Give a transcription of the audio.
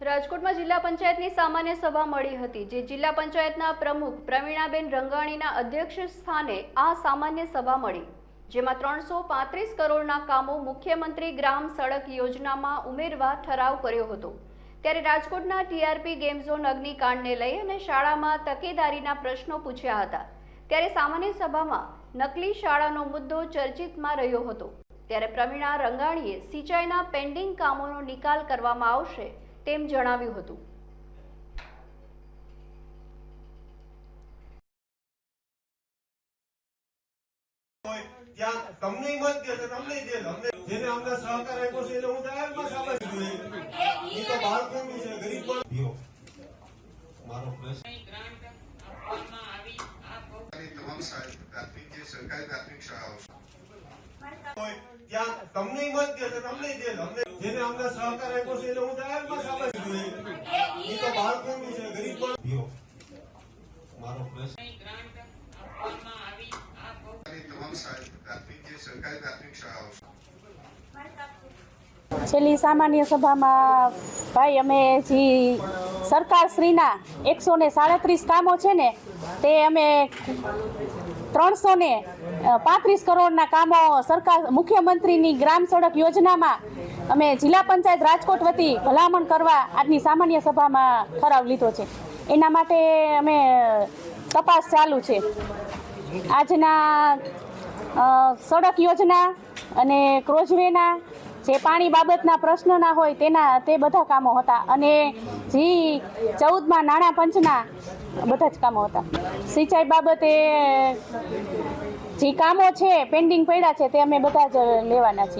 રાજકોટમાં જિલ્લા પંચાયતની સામાન્ય સભા મળી હતી, જે જિલ્લા પંચાયતના પ્રમુખ પ્રવીણાબેન રંગાણીના અધ્યક્ષ સ્થાને આ સામાન્ય સભા મળી, જેમાં ત્રણસો પાંત્રીસ કરોડના કામો મુખ્યમંત્રી ગ્રામ સડક યોજનામાં ઉમેરવા ઠરાવ કર્યો હતો. ત્યારે રાજકોટના ટીઆરપી ગેમ ઝોન અગ્નિકાંડને લઈ અને શાળામાં તકેદારીના પ્રશ્નો પૂછ્યા હતા. ત્યારે સામાન્ય સભામાં નકલી શાળાનો મુદ્દો ચર્ચિતમાં રહ્યો હતો. ત્યારે પ્રવીણા રંગાણીએ સિંચાઈના પેન્ડિંગ કામોનો નિકાલ કરવામાં આવશે તેમ જણાવ્યું હતું. ત્યાં તમને મત દે તમને દે અમને જેને અમને સહકાર આપ્યો છે હું જાહેરમાં સાબત જોઈએ એ તો બાળકોનું છે ગરીબ પણ મારો પ્રશ્ન તમામ જે સરકારી પ્રાથમિક શાળાઓ ત્યાં તમને મત દે તો તમને દે અમને જેને અમને સહકાર આપ્યો છે એને હું જાહેરમાં સાબત જોઈએ એ. તો બાળકોનું છે ગરીબ પણ. મારો પ્રશ્ન. ની તમામ સા- પ્રાથમિક જે સરકારી પ્રાથમિક શાળાઓ છે. છેલ્લી સામાન્ય સભામાં ભાઈ અમે જે સરકારશ્રીના એકસો ને સાડત્રીસ કામો છે ને, તે અમે ત્રણસો ને પાંત્રીસ કરોડના કામો સરકાર, મુખ્યમંત્રીની ગ્રામ સડક યોજનામાં અમે જિલ્લા પંચાયત રાજકોટ વતી ભલામણ કરવા આજની સામાન્ય સભામાં ઠરાવ લીધો છે. એના માટે અમે તપાસ ચાલુ છે. આજના સડક યોજના અને ક્રોઝવેના જે પાણી બાબતના પ્રશ્નોના હોય તેના તે બધા કામો હતા. અને જી ચૌદમાં નાણાં પંચના બધા જ કામો હતા. સિંચાઈ બાબતે જે કામો છે પેન્ડિંગ પડ્યા છે, તે અમે બધા જ લેવાના છીએ.